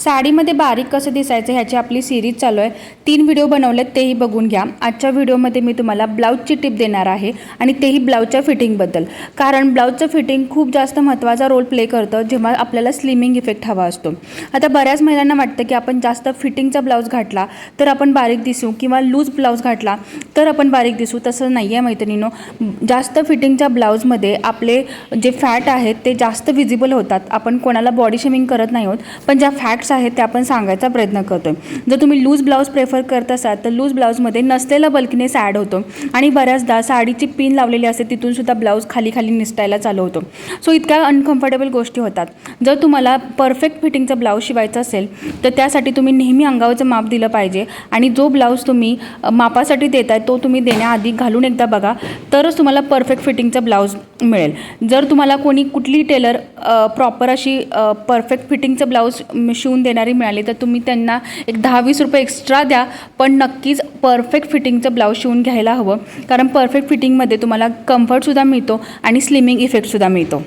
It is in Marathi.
साडीमध्ये बारीक कसं दिसायचं ह्याची आपली सिरीज चालू आहे. तीन व्हिडिओ बनवलेत तेही बघून घ्या. आजच्या व्हिडिओमध्ये मी तुम्हाला ब्लाऊजची टिप देणार आहे आणि तेही ब्लाऊजच्या फिटिंगबद्दल कारण ब्लाऊजचं फिटिंग खूप जास्त महत्त्वाचा रोल प्ले करतं जेव्हा आपल्याला स्लिमिंग इफेक्ट हवा असतो. आता बऱ्याच महिलांना वाटतं की आपण जास्त फिटिंगचा ब्लाऊज घातला तर आपण बारीक दिसू किंवा लूज ब्लाऊज घातला तर आपण बारीक दिसू तसं नाही आहे मैत्रिणीनो. जास्त फिटिंगच्या ब्लाऊजमध्ये आपले जे फॅट आहेत ते जास्त विजिबल होतात. आपण कोणाला बॉडी शेमिंग करत नाही आहोत पण ज्या फॅट्स आहेत ते आपण सांगायचा प्रयत्न करतो जर तुम्ही लूज ब्लाऊज प्रेफर करत असाल तर लूज ब्लाऊजमध्ये नसलेला बल्कीनेस ॲड होतो. आणि बऱ्याचदा साडीची पिन लावलेली असते तिथून सुद्धा ब्लाऊज खाली खाली निसटायला चालू होतो. सो इतक्या अनकम्फर्टेबल गोष्टी होतात. जर तुम्हाला परफेक्ट फिटिंगचा ब्लाऊज शिवायचा असेल तर त्यासाठी तुम्ही नेहमी अंगावरचं माप दिलं पाहिजे. आणि जो ब्लाऊज तुम्ही मापासाठी देत आहे तो तुम्ही देण्याआधी घालून एकदा बघा. तरच तुम्हाला परफेक्ट फिटिंगचा ब्लाऊज मिळेल. जर तुम्हाला कोणी कुठली टेलर प्रॉपर अशी परफेक्ट फिटिंगचं ब्लाऊज शिवून देणारी मिळाली. तर तुम्ही त्यांना एक दहा वीस रुपये एक्स्ट्रा द्या पण नक्कीच परफेक्ट फिटिंगचं ब्लाऊज शिवून घ्यायला हवं. कारण परफेक्ट फिटिंगमध्ये तुम्हाला कम्फर्टसुद्धा मिळतो आणि स्लिमिंग इफेक्टसुद्धा मिळतो.